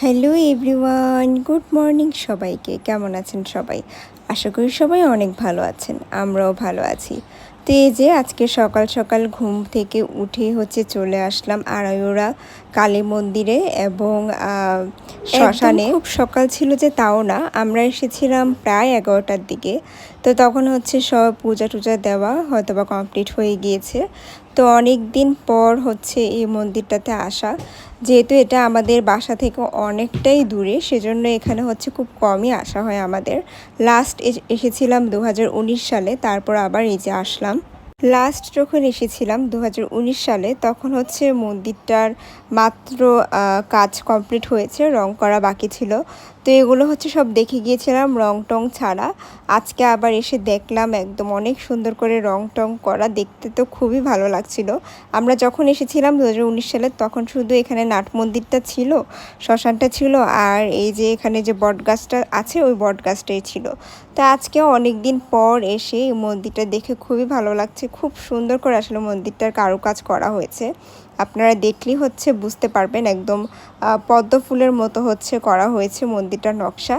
Hello everyone good morning সবাইকে। কেমন আছেন সবাই? আশা করি সবাই অনেক ভালো আছেন। আমরাও ভালো আছি। তো এই যে আজকে সকাল সকাল ঘুম থেকে উঠে হচ্ছে চলে আসলাম আড়াইওড়া কালী মন্দিরে এবং শ্মশানে। খুব সকাল ছিল যে তাও না। আমরা এসেছিলাম প্রায় এগারোটার দিকে। তো তখন হচ্ছে সব পূজা টুজা দেওয়া হয়তো বা কমপ্লিট হয়ে গিয়েছে। তো অনেক দিন পর হচ্ছে এই মন্দিরটাতে আসা। যেহেতু এটা আমাদের বাসা থেকে অনেকটাই দূরে, সেজন্য এখানে হচ্ছে খুব কমই আসা হয় আমাদের। লাস্ট এসেছিলাম দু হাজার উনিশ সালে, তারপর আবার এই যে আসলাম। লাস্ট যখন এসেছিলাম দু হাজার উনিশ সালে, তখন হচ্ছে মন্দিরটার মাত্র কাজ কমপ্লিট হয়েছে, রং করা বাকি ছিল। তো এগুলো হচ্ছে সব দেখে গিয়েছিলাম রং টং ছাড়া। আজকে আবার এসে দেখলাম একদম অনেক সুন্দর করে রং টং করা। দেখতে তো খুবই ভালো লাগছিল। আমরা যখন এসেছিলাম দু হাজার উনিশ সালে তখন শুধু এখানে নাট মন্দিরটা ছিল, শ্মশানটা ছিল, আর এই যে এখানে যে বট গাছটা আছে, ওই বট গাছটাই ছিল। তো আজকে অনেক দিন পর এসে এই মন্দিরটা দেখে খুবই ভালো লাগছে। খুব সুন্দর করে আসলে মন্দিরটার কারুকাজ করা হয়েছে। আপনারা দেখলেই হচ্ছে বুঝতে পারবেন একদম পদ্ম ফুলের মতো হচ্ছে করা হয়েছে মন্দিরটার নকশা।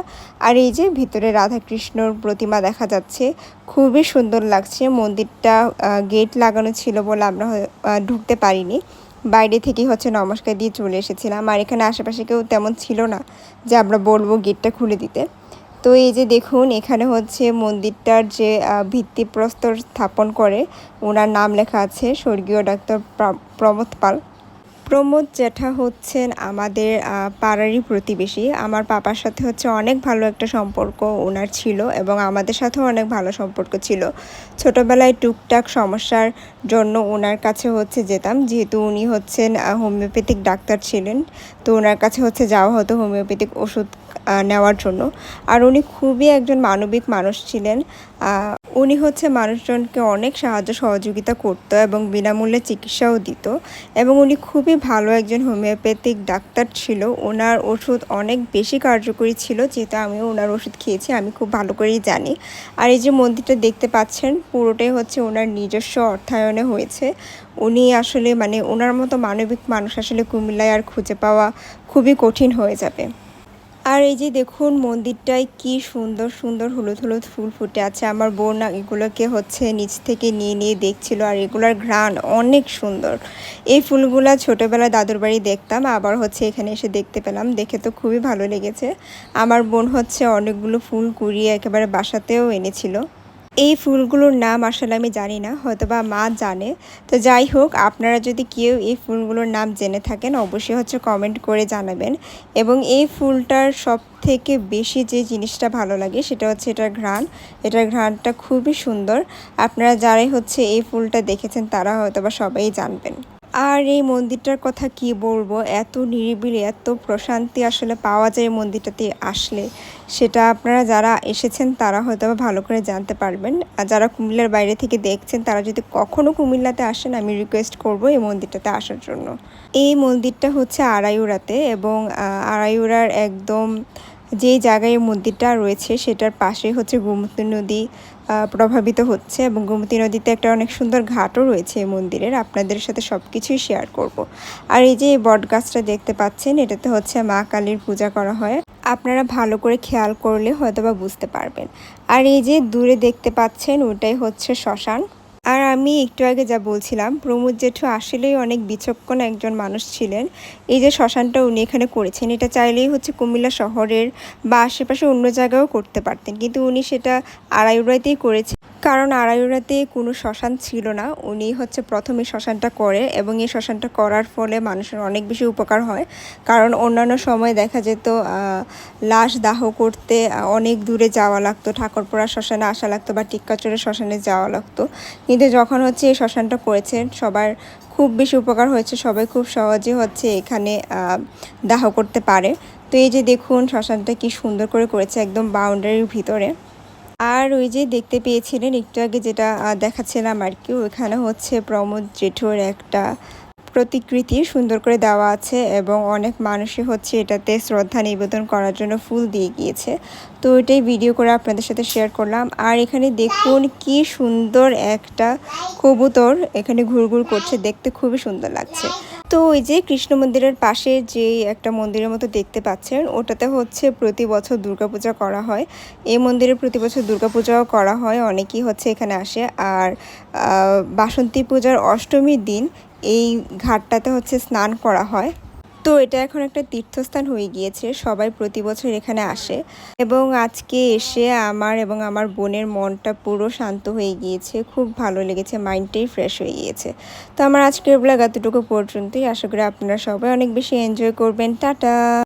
আর এই যে ভিতরে রাধাকৃষ্ণর প্রতিমা দেখা যাচ্ছে, খুবই সুন্দর লাগছে। মন্দিরটা গেট লাগানো ছিল বলে আমরা ঢুকতে পারিনি। বাইরে থেকেই হচ্ছে নমস্কার দিয়ে চলে এসেছিলাম। আর এখানে আশেপাশে কেউ তেমন ছিল না যে আমরা বলব গেটটা খুলে দিতে। তো এই যে দেখুন, এখানে হচ্ছে মন্দিরটার যে ভিত্তিপ্রস্তর স্থাপন করে, ওনার নাম লেখা আছে স্বর্গীয় ডাক্তার প্রমোদ পাল। প্রমোদ জ্যাঠা হচ্ছেন আমাদের পাড়ারই প্রতিবেশী। আমার পাপার সাথে হচ্ছে অনেক ভালো একটা সম্পর্ক ওনার ছিল এবং আমাদের সাথেও অনেক ভালো সম্পর্ক ছিল। ছোটবেলায় টুকটাক সমস্যার জন্য ওনার কাছে হচ্ছে যেতাম, যেহেতু উনি হচ্ছেন হোমিওপ্যাথিক ডাক্তার ছিলেন। তো ওনার কাছে হচ্ছে যাওয়া হতো হোমিওপ্যাথিক ওষুধ নেওয়ার জন্য। আর উনি খুবই একজন মানবিক মানুষ ছিলেন। উনি হচ্ছে মানুষজনকে অনেক সাহায্য সহযোগিতা করতো এবং বিনামূল্যে চিকিৎসাও দিত। এবং উনি খুবই ভালো একজন হোমিওপ্যাথিক ডাক্তার ছিল। ওনার ওষুধ অনেক বেশি কার্যকরী ছিল, যেহেতু আমিও ওনার ওষুধ খেয়েছি, আমি খুব ভালো করেই জানি। আর এই যে মন্দিরটা দেখতে পাচ্ছেন, পুরোটাই হচ্ছে ওনার নিজস্ব অর্থায়নে হয়েছে। উনি আসলে মানে ওনার মতো মানবিক মানুষ আসলে কুমিল্লায় আর খুঁজে পাওয়া খুবই কঠিন হয়ে যাবে। আর এই যে দেখুন মন্দিরটায় কি সুন্দর সুন্দর হলুদ হলুদ ফুল ফুটে আছে। আমার বোন এগুলোকে হচ্ছে নিচ থেকে নিয়ে নিয়ে দেখছিল আর এগুলার ঘ্রাণ অনেক সুন্দর। এই ফুলগুলো ছোটোবেলায় দাদুর বাড়ি দেখতাম, আবার হচ্ছে এখানে এসে দেখতে পেলাম। দেখে তো খুবই ভালো লেগেছে। আমার বোন হচ্ছে অনেকগুলো ফুল কুড়িয়ে একেবারে বাসাতেও এনেছিল। এই ফুলগুলোর নাম আসলে আমি জানি না হয়তো বা মা জানে। তো যাই হোক, আপনারা যদি কেউ এই ফুলগুলোর নাম জেনে থাকেন, অবশ্যই হচ্ছে কমেন্ট করে জানাবেন। এবং এই ফুলটার সব থেকে বেশি যে জিনিসটা ভালো লাগে, সেটা হচ্ছে এটার ঘ্রাণ। এটার ঘ্রাণটা খুবই সুন্দর। আপনারা যারাই হচ্ছে এই ফুলটা দেখেছেন, তারা হয়তো বা সবাই জানবেন। আর এই মন্দিরটার কথা কি বলব? এত নিরিবিলি এত প্রশান্তি আসলে পাওয়া যায় এই মন্দিরটাতে আসলে। সেটা আপনারা যারা এসেছেন তারা হয়তো ভালো করে জানতে পারবেন। আর যারা কুমিল্লার বাইরে থেকে দেখছেন তারা যদি কখনো কুমিল্লাতে আসেন আমি রিকোয়েস্ট করব এই মন্দিরটাতে আসার জন্য। এই মন্দিরটা হচ্ছে আড়াইউড়াতে এবং আহ, আড়াইউড়ার একদম যে জায়গায় মন্দিরটা রয়েছে সেটার পাশে হচ্ছে গোমতী নদী প্রভাবিত হচ্ছে এবং গোমতী নদীতে একটা অনেক সুন্দর ঘাটও রয়েছে এই মন্দিরের। আপনাদের সাথে সব কিছুই শেয়ার করব। আর এই যে বট গাছটা দেখতে পাচ্ছেন, এটাতে হচ্ছে মা কালীর পূজা করা হয়। আপনারা ভালো করে খেয়াল করলে হয়তোবা বুঝতে পারবেন। আর এই যে দূরে দেখতে পাচ্ছেন, ওটাই হচ্ছে শ্মশান। আমি একটু আগে যা বলছিলাম, প্রমোদ জেঠু আসলেই অনেক বিচক্ষণ একজন মানুষ ছিলেন। এই যে শ্মশানটা উনি এখানে করেছেন, এটা চাইলেই হচ্ছে কুমিল্লা শহরের বা আশেপাশে অন্য জায়গাও করতে পারতেন। কিন্তু উনি সেটা আড়াইউড়াইতেই করেছেন কারণ আড়াইউড়াতে কোনো শ্মশান ছিল না। উনি হচ্ছে প্রথমে শ্মশানটা করে এবং এই শ্মশানটা করার ফলে মানুষের অনেক বেশি উপকার হয়। কারণ অন্যান্য সময় দেখা যেত লাশ দাহ করতে অনেক দূরে যাওয়া লাগতো। ঠাকুরপোড়া শ্মশানে আসা লাগতো বা টিক্কাচরের শ্মশানে যাওয়া লাগতো। কিন্তু যখন হচ্ছে এই শ্মশানটা করেছেন, সবার খুব বেশি উপকার হয়েছে। সবাই খুব সহজে হচ্ছে এখানে দাহ করতে পারে। তো এই যে দেখুন, শ্মশানটা কি সুন্দর করে করেছে, একদম বাউন্ডারির ভিতরে। আর ওই যে দেখতে পেয়েছিলেন একটু আগে যেটা দেখাচ্ছিলাম আর কি ওইখানে হচ্ছে প্রমোদ জেঠুর একটা প্রতিকৃতি সুন্দর করে দেওয়া আছে এবং অনেক মানুষই হচ্ছে এটাতে শ্রদ্ধা নিবেদন করার জন্য ফুল দিয়ে গিয়েছে। তো ওইটাই ভিডিও করে আপনাদের সাথে শেয়ার করলাম। আর এখানে দেখুন কি সুন্দর একটা কবুতর এখানে ঘুরঘুর করছে, দেখতে খুবই সুন্দর লাগছে। তো ওই যে কৃষ্ণ মন্দিরের পাশে যে একটা মন্দিরের মতো দেখতে পাচ্ছেন, ওটাতে হচ্ছে প্রতি বছর দুর্গাপূজা করা হয়। এই মন্দিরে প্রতি বছর দুর্গাপূজাও করা হয়, অনেকেই হচ্ছে এখানে আসে। আর বাসন্তী পূজার অষ্টমীর দিন এই ঘাটটাতে হচ্ছে স্নান করা হয়। তো এটা এখন একটা তীর্থস্থান হয়ে গিয়েছে, সবাই প্রতি বছর এখানে আসে। এবং আজকে এসে আমার এবং আমার বোনের মনটা পুরো শান্ত হয়ে গিয়েছে, খুব ভালো লেগেছে, মাইন্ডটাই ফ্রেশ হয়ে গিয়েছে। তো আমার আজকের ব্লগ এতটুকু পর্যন্তই, আশা করি আপনারা সবাই অনেক বেশি এনজয় করবেন। টাটা!